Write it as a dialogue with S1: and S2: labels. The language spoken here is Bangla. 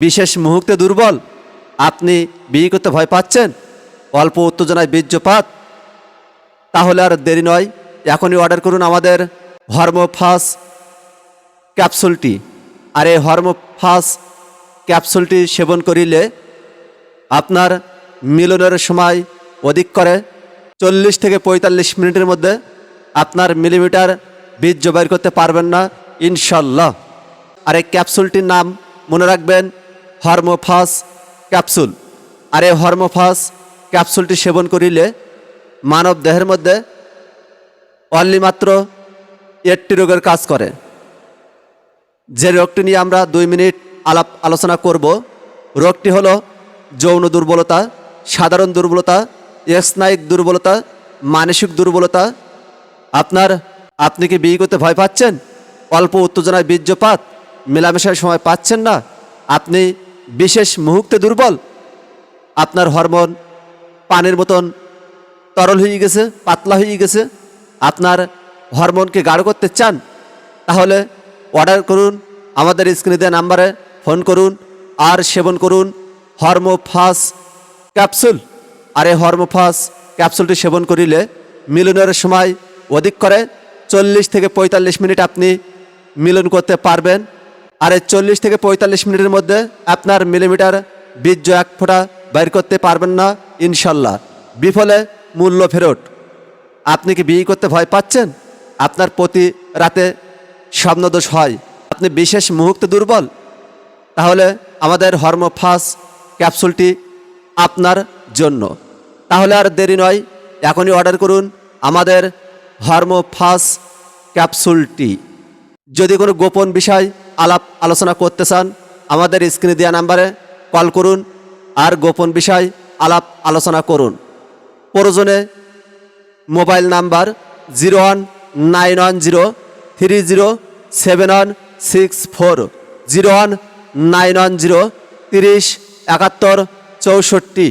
S1: বিশেষ মুহূর্তে দুর্বল। আপনি বিয়ে করতে ভয় পাচ্ছেন? অল্প উত্তেজনায় বীর্যপাত। তাহলে আর দেরি নয়, এখনই অর্ডার করুন আমাদের হরমোফাস ক্যাপসুলটি আর এই হরমোফাস ক্যাপসুলটি সেবন করিলে আপনার মিলনের সময় অধিক করে চল্লিশ থেকে পঁয়তাল্লিশ মিনিটের মধ্যে আপনার মিলিমিটার বীর্য বের করতে পারবেন না, ইনশাল্লাহ। আর এই ক্যাপসুলটির নাম মনে রাখবেন হরমোফাস ক্যাপসুল। আর এই হরমোফাস ক্যাপসুলটি সেবন করিলে মানব দেহের মধ্যে অনলি মাত্র একটি রোগের কাজ করে। যে রোগটি নিয়ে আমরা দুই মিনিট আলাপ আলোচনা করব, রোগটি হলো যৌন দুর্বলতা, সাধারণ দুর্বলতা, স্নায়িক দুর্বলতা, মানসিক দুর্বলতা। আপনার, আপনি কি বিয়ে করতে ভয় পাচ্ছেন? অল্প উত্তেজনায় বীর্যপাত, মেলামেশার সময় পাচ্ছেন না। আপনি বিশেষ মুহূর্তে দুর্বল। আপনার হরমোন পানির মতন তরল হয়ে গেছে, পাতলা হয়ে গেছে। আপনার হরমোনকে গাঢ় করতে চান, তাহলে অর্ডার করুন, আমাদের স্ক্রিনে দেওয়া নাম্বারে ফোন করুন আর সেবন করুন। হরমোফাস ক্যাপসুল আর এই হরমোফাস ক্যাপসুলটি সেবন করিলে মিলনের সময় অধিক করে চল্লিশ থেকে পঁয়তাল্লিশ মিনিট আপনি মিলন করতে পারবেন। আর এই চল্লিশ থেকে পঁয়তাল্লিশ মিনিটের মধ্যে আপনার মিলিমিটার বীর্য এক ফোঁটা বাইর করতে পারবেন না, ইনশাল্লাহ। বিফলে মূল্য ফেরত। আপনি কি বিয়ে করতে ভয় পাচ্ছেন? আপনার প্রতি রাতে স্বপ্নদোষ হয়। আপনি বিশেষ মুহূর্তে দুর্বল। তাহলে আমাদের হরমোফাস ক্যাপসুলটি আপনার জন্য। তাহলে আর দেরি নয়, এখনই অর্ডার করুন আমাদের হরমোফাস ক্যাপসুলটি। যদি কোনো গোপন বিষয় আলাপ আলোচনা করতে চান, আমাদের স্ক্রিনে দেওয়া নাম্বারে কল করুন আর গোপন বিষয় আলাপ আলোচনা করুন। প্রয়োজনে mobile number zero one nine one zero three zero seven one six four, zero one nine one zero তিরিশ একাত্তর চৌষট্টি।